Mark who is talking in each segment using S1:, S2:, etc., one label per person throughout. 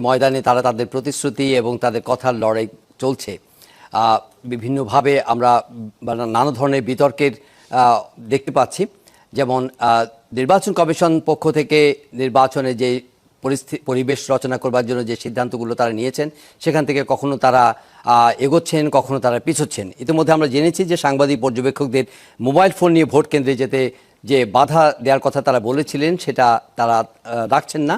S1: ময়দানে তারা তাদের প্রতিশ্রুতি এবং তাদের কথার লড়াই চলছে। বিভিন্নভাবে আমরা নানা ধরনের বিতর্কের দেখতে পাচ্ছি। যেমন নির্বাচন কমিশন পক্ষ থেকে নির্বাচনে যে পরিস্থিতি পরিবেশ রচনা করবার জন্য যে সিদ্ধান্তগুলো তারা নিয়েছেন, সেখান থেকে কখনো তারা এগোচ্ছেন, কখনো তারা পিছোচ্ছেন। ইতিমধ্যে আমরা জেনেছি যে সাংবাদিক পর্যবেক্ষকদের মোবাইল ফোন নিয়ে ভোট কেন্দ্রে যেতে যে বাধা দেওয়ার কথা তারা বলেছিলেন, সেটা তারা রাখছেন না।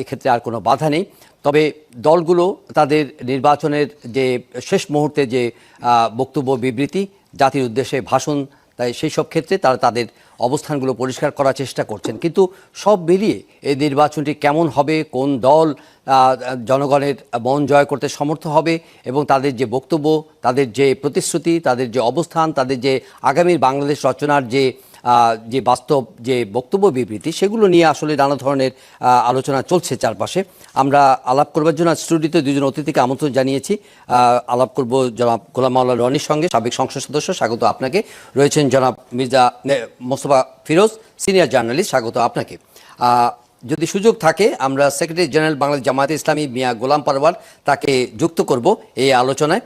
S1: এক্ষেত্রে আর কোনো বাধা নেই। তবে দলগুলো তাদের নির্বাচনের যে শেষ মুহূর্তে যে বক্তব্য, বিবৃতি, জাতির উদ্দেশ্যে ভাষণ, তাই সেই সব ক্ষেত্রে তারা তাদের অবস্থানগুলো পরিষ্কার করার চেষ্টা করছেন। কিন্তু সব মিলিয়ে এই নির্বাচনটি কেমন হবে, কোন দল জনগণের মন জয় করতে সমর্থ হবে, এবং তাদের যে বক্তব্য, তাদের যে প্রতিশ্রুতি, তাদের যে অবস্থান, তাদের যে আগামীর বাংলাদেশ রচনার যে যে বাস্তব, যে বক্তব্য বিবৃতি, সেগুলো নিয়ে আসলে নানা ধরনের আলোচনা চলছে চারপাশে। আমরা আলাপ করবার জন্য স্টুডিওতে দুজন অতিথিকে আমন্ত্রণ জানিয়েছি। আলাপ করব জনাব গোলাম মাওলা রনির সঙ্গে, সাবেক সংসদ সদস্য, স্বাগত আপনাকে। রয়েছেন জনাব মির্জা মোস্তফা ফিরোজ, সিনিয়র জার্নালিস্ট, স্বাগত আপনাকে। যদি সুযোগ থাকে, আমরা সেক্রেটারি জেনারেল বাংলাদেশ জামায়াতে ইসলামী মিয়া গোলাম পারওয়ার তাকে যুক্ত করব এই আলোচনায়।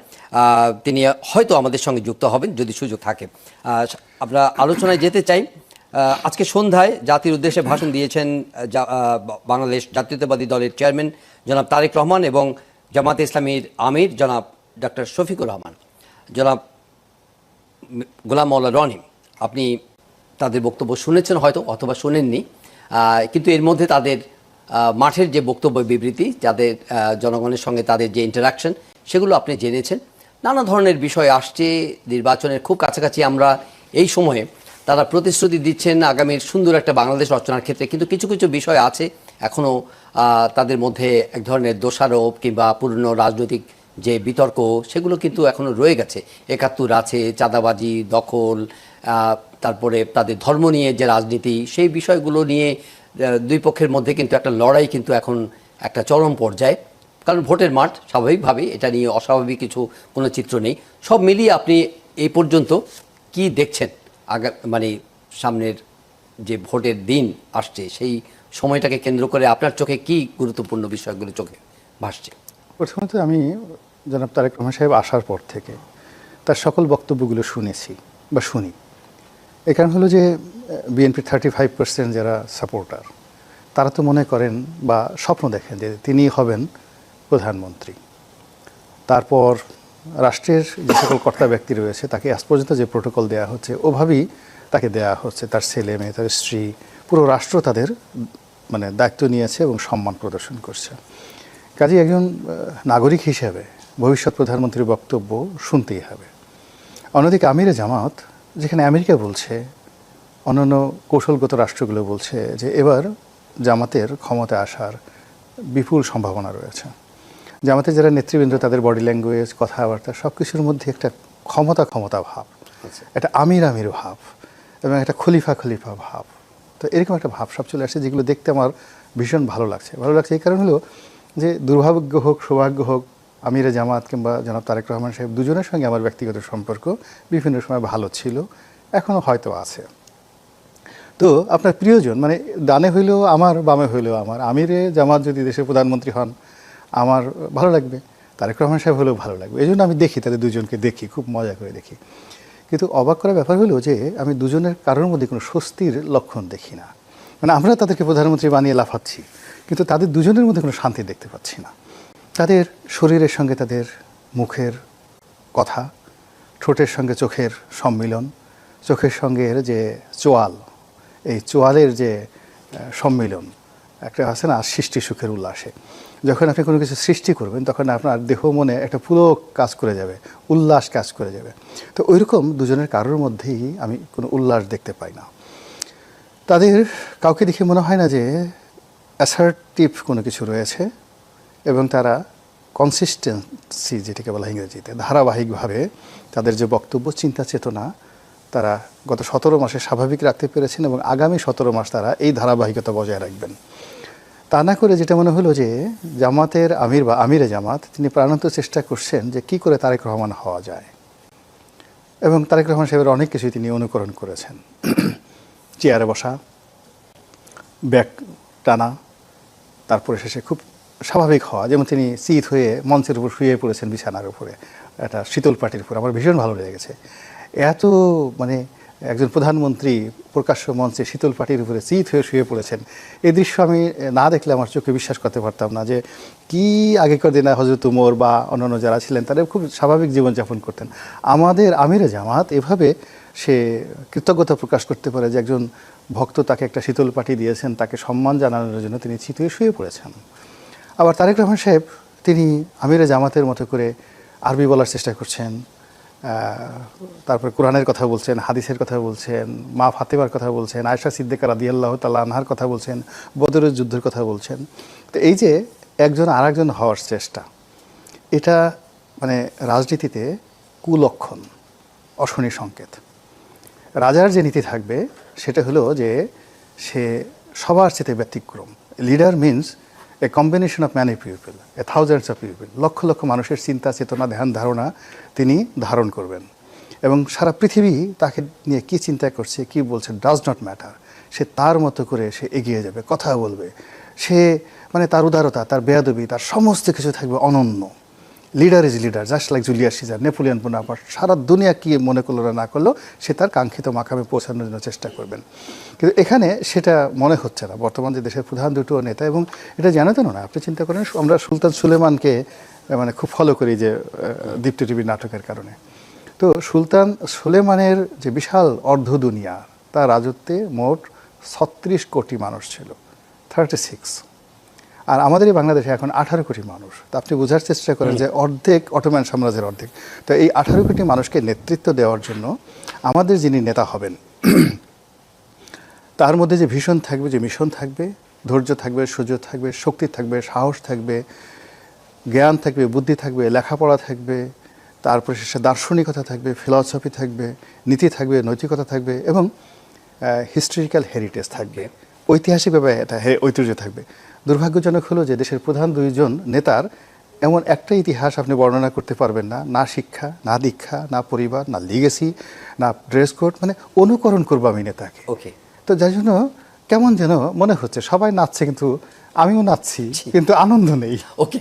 S1: তিনি হয়তো আমাদের সঙ্গে যুক্ত হবেন যদি সুযোগ থাকে। আমরা আলোচনায় যেতে চাই। আজকে সন্ধ্যায় জাতির উদ্দেশ্যে ভাষণ দিয়েছেন বাংলাদেশ জাতীয়তাবাদী দলের চেয়ারম্যান জনাব তারেক রহমান এবং জামাতে ইসলামীর আমির জনাব ডক্টর শফিকুর রহমান। জনাব গোলাম মাওলা রনি, আপনি তাদের বক্তব্য শুনেছেন হয়তো অথবা শোনেননি কিন্তু এর মধ্যে তাদের মাঠের যে বক্তব্য বিবৃতি, যাদের জনগণের সঙ্গে তাদের যে ইন্টারাকশন সেগুলো আপনি জেনেছেন। নানা ধরনের বিষয় আসছে, নির্বাচনের খুব কাছাকাছি আমরা এই সময়ে তারা প্রতিশ্রুতি দিচ্ছেন আগামীর সুন্দর একটা বাংলাদেশ রচনার ক্ষেত্রে। কিন্তু কিছু কিছু বিষয় আছে এখনও তাদের মধ্যে এক ধরনের দোষারোপ কিংবা পুরনো রাজনৈতিক যে বিতর্ক, সেগুলো কিন্তু এখনও রয়ে গেছে। একাত্তর আছে, চাঁদাবাজি, দখল তারপরে তাদের ধর্ম নিয়ে যে রাজনীতি, সেই বিষয়গুলো নিয়ে দুই পক্ষের মধ্যে কিন্তু একটা লড়াই কিন্তু এখন একটা চরম পর্যায়ে। কারণ ভোটের মাঠ স্বাভাবিকভাবেই, এটা নিয়ে অস্বাভাবিক কিছু কোনো চিত্র নেই। সব মিলিয়ে আপনি এই পর্যন্ত কি দেখছেন? আগা মানে সামনের যে ভোটের দিন আসছে, সেই সময়টাকে কেন্দ্র করে আপনার চোখে কি গুরুত্বপূর্ণ বিষয়গুলো চোখে ভাসছে?
S2: প্রথমত আমি জনাব তারেক রহমান সাহেব আসার পর থেকে তার সকল বক্তব্যগুলো শুনেছি বা শুনি। এ কারণ হলো যে বিএনপির থার্টি ফাইভ পার্সেন্ট যারা সাপোর্টার তারা তো মনে করেন বা স্বপ্ন দেখেন যে তিনি হবেন প্রধানমন্ত্রী। তারপর রাষ্ট্রের যে সকল কর্তা ব্যক্তি রয়েছে, তাকে আজ পর্যন্ত যে প্রোটোকল দেওয়া হচ্ছে, ওভাবেই তাকে দেওয়া হচ্ছে। তার ছেলে মেয়ে তার স্ত্রী, পুরো রাষ্ট্র তাদের মানে দায়িত্ব নিয়েছে এবং সম্মান প্রদর্শন করছে। কাজে একজন নাগরিক হিসেবে ভবিষ্যৎ প্রধানমন্ত্রীর বক্তব্য শুনতেই হবে। অন্যদিকে আমিরে জামাত, যেখানে আমেরিকা বলছে, অন্যান্য কৌশলগত রাষ্ট্রগুলো বলছে যে, এবার জামাতের ক্ষমতা আসার বিপুল সম্ভাবনা রয়েছে। জামাতের যারা নেতৃবৃন্দ তাদের বডি ল্যাঙ্গুয়েজ কথাবার্তা সব কিছুর মধ্যে একটা ক্ষমতা ক্ষমতা ভাব। একটা আমির আমির ভাব এবং একটা খলিফা খলিফা ভাব। তো এরকম একটা ভাব সব চলে আসছে যেগুলো দেখতে আমার ভীষণ ভালো লাগছে। ভালো লাগছে এই কারণ হলো যে দুর্ভাগ্য হোক সৌভাগ্য হোক আমিরে জামাত কিংবা জনাব তারেক রহমান সাহেব দুজনের সঙ্গে আমার ব্যক্তিগত সম্পর্ক বিভিন্ন সময় ভালো ছিল এখনও হয়তো আছে। তো আপনার প্রিয়জন মানে ডানে হইলেও আমার বামে হইলেও আমার আমিরে জামাত যদি দেশের প্রধানমন্ত্রী হন আমার ভালো লাগবে। তারেক রহমান সাহেব হলেও ভালো লাগবে। এই জন্য আমি দেখি, তাদের দুজনকে দেখি, খুব মজা করে দেখি। কিন্তু অবাক করার ব্যাপার হলো যে, আমি দুজনের কারোর মধ্যে কোনো স্বস্তির লক্ষণ দেখি না। মানে আমরা তাদেরকে প্রধানমন্ত্রী বানিয়ে লাফাচ্ছি, কিন্তু তাদের দুজনের মধ্যে কোনো শান্তি দেখতে পাচ্ছি না। তাদের শরীরের সঙ্গে তাদের মুখের কথা, ঠোঁটের সঙ্গে চোখের সম্মিলন, চোখের সঙ্গে যে চোয়াল, এই চোয়ালের যে সম্মিলন একটা আছে না, সৃষ্টি সুখের উল্লাসে। যখন আপনি কোনো কিছু সৃষ্টি করবেন, তখন আপনার দেহ মনে একটা পুরো কাজ করে যাবে, উল্লাস কাজ করে যাবে। তো ওইরকম দুজনের কারোর মধ্যেই আমি কোনো উল্লাস দেখতে পাই না। তাদের কাউকে দেখে মনে হয় না যে অ্যাসার্টিভ কোনো কিছু রয়েছে এবং তারা কনসিস্টেন্সি যেটাকে বলা ইংরেজিতে, ধারাবাহিকভাবে তাদের যে বক্তব্য, চিন্তা, চেতনা, তারা গত সতেরো মাসে স্বাভাবিক রাখতে পেরেছেন এবং আগামী সতেরো মাস তারা এই ধারাবাহিকতা বজায় রাখবেন। তা না করে যেটা মনে হলো যে জামাতের আমির বা আমিরে জামাত, তিনি প্রাণান্ত চেষ্টা করছেন যে কি করে তারেক রহমান হওয়া যায়। এবং তারেক রহমান সাহেবের অনেক কিছুই তিনি অনুকরণ করেছেন। চেয়ারে বসা, ব্যাগ টানা, তারপরে শেষে খুব স্বাভাবিক হওয়া, যেমন তিনি চিত হয়ে মঞ্চের উপর শুয়ে পড়েছেন বিছানার উপরে, একটা শীতল পাটির উপর। আমার ভীষণ ভালো লেগেছে। এত মানে একজন প্রধানমন্ত্রী প্রকাশ্য মঞ্চে শীতল পাটির উপরে চিত হয়ে শুয়ে পড়েছেন। এই দৃশ্য আমি না দেখলে আমার চোখে বিশ্বাস করতে পারতাম না যে কি আগেকার দিনে হজরত উমর বা অন্যান্য যারা ছিলেন, তারা খুব স্বাভাবিক জীবনযাপন করতেন। আমাদের আমিরে জামাত এভাবে সে কৃতজ্ঞতা প্রকাশ করতে পারে যে একজন ভক্ত তাকে একটা শীতল পাটি দিয়েছেন, তাকে সম্মান জানানোর জন্য তিনি চিত হয়ে শুয়ে পড়েছেন। আবার তারেক রহমান সাহেব, তিনি আমিরে জামাতের মতো করে আরবি বলার চেষ্টা করছেন তারপর কোরআনের কথা বলছেন, হাদিসের কথা বলছেন, মা ফাতেমার কথা বলছেন আয়সা রাদি আল্লাহ তাল্লাহ আনহার কথা বলছেন, বদরের যুদ্ধের কথা বলছেন। তো এই যে একজন আর একজন হওয়ার চেষ্টা, এটা মানে রাজনীতিতে কুলক্ষণ, অশনি সংকেত। রাজার যে নীতি থাকবে, সেটা হলো যে সে সবার চেতে ব্যতিক্রম। Leader means a combination of many people a thousands of people লক্ষ লক্ষ মানুষের চিন্তা, চেতনা, ধ্যান, ধারণা তিনি ধারণ করবেন। এবং সারা পৃথিবী তাকে নিয়ে কি চিন্তা করছে, কি বলছে ডাজ নট ম্যাটার সে তার মতো করে সে এগিয়ে যাবে, কথা বলবে। সে মানে তার উদারতা, তার বেয়াদবি, তার সমস্ত কিছু থাকবে অনন্য। Leader is leader just like Julius Caesar Napoleon Bonaparte সারা দুনিয়া কি মনে করল না করল, সে তার কাঙ্ক্ষিত মাকামে পৌঁছানোর জন্য চেষ্টা করবেন। কিন্তু এখানে সেটা মনে হচ্ছে না, বর্তমান যে দেশের প্রধান দুটো নেতা, এবং এটা জানাতেন না, আপনি চিন্তা করেন, আমরা সুলতান সুলেমানকে মানে খুব ফলো করি যে দীপ্তি টিভি নাটকের কারণে। তো সুলতান সুলেমানের যে বিশাল অর্ধ দুনিয়া, তার রাজত্বে মোট ছত্রিশ কোটি মানুষ ছিল থার্টি সিক্স আর আমাদের এই বাংলাদেশে এখন আঠারো কোটি মানুষ। তো আপনি বোঝার চেষ্টা করেন যে অর্ধেক অটোম্যান সাম্রাজ্যের অর্ধেক। তো এই আঠারো কোটি মানুষকে নেতৃত্ব দেওয়ার জন্য আমাদের যিনি নেতা হবেন তার মধ্যে যে ভীষণ থাকবে যে মিশন থাকবে ধৈর্য থাকবে সুযোগ থাকবে শক্তি থাকবে সাহস থাকবে জ্ঞান থাকবে বুদ্ধি থাকবে লেখাপড়া থাকবে তারপরে শেষে দার্শনিকতা থাকবে ফিলসফি থাকবে নীতি থাকবে নৈতিকতা থাকবে এবং হিস্টোরিক্যাল হেরিটেজ থাকবে। ঐতিহাসিকভাবে এটা হে- ঐতিহ্য থাকবে। দুর্ভাগ্যজনক হলো যে দেশের প্রধান দুইজন নেতার এমন একটা ইতিহাস আপনি বর্ণনা করতে পারবেন না। না শিক্ষা না দীক্ষা না পরিবার না লিগেসি না ড্রেস কোড মানে অনুকরণ করব আমি নেতাকে।
S1: ওকে
S2: তো যার জন্য কেমন যেন মনে হচ্ছে সবাই নাচছে কিন্তু আমিও নাচছি কিন্তু আনন্দ নেই।
S1: ওকে